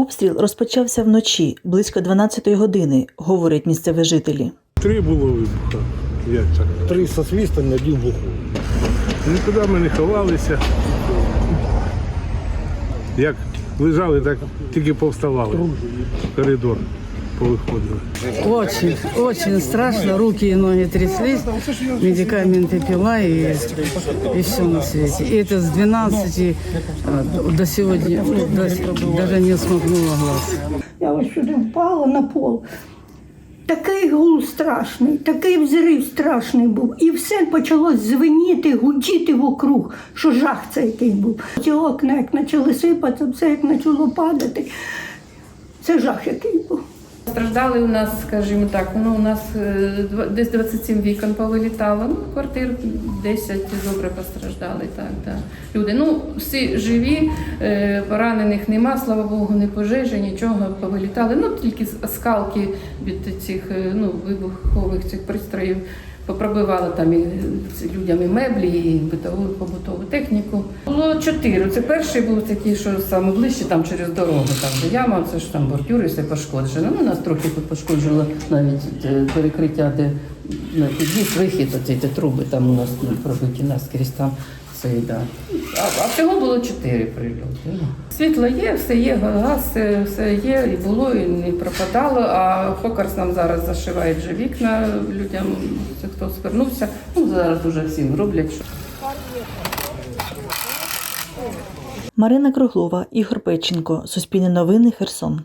Обстріл розпочався вночі близько 12-ї години, говорять місцеві жителі. Три було вибуха. Як так? Три со свистом, один глухой. Нікуди ми не ховалися. Як лежали, так тільки повставали. Коридор повиходили. Очень, очень страшно. Руки и ноги тряслись. Медикаменты пила и, и все на свете. И это с 12 э, до сегодня, ну, до- даже не смогнула глаз. Я ось сюди впала на пол. Такий гул страшний, такий взрив страшний був. І все почало звеніти, гудіти вокруг, що жах це який був. Ці окна, як почали сипатися, все як почало падати. Це жах який був. Страждали у нас, скажімо так, ну у нас е, десь 27 вікон повилітало, ну квартир 10 добре постраждали. Так, так. Люди, ну всі живі, е, поранених нема, слава Богу, не пожежі, нічого повилітали. Ну тільки скалки від цих е, ну, вибухових цих пристроїв попробивали там і людям і меблі, і побутову техніку. Чотири. Це перший був такий, що саме ближче, там через дорогу, там де яма, це ж там бордюри, все пошкоджено. Ну, нас трохи тут пошкоджено навіть е, перекриття, де на під'їзд, вихід, оці ті труби там у нас ну, пробиті наскрізь там. Це, да. а, а всього було чотири прильоти. Ну. Світло є, все є, газ, все, все є, і було, і не пропадало. А Хокарс нам зараз зашиває вже вікна людям, хто звернувся. Ну, зараз вже всім роблять. Марина Круглова, Ігор Печенко, Суспільне новини, Херсон.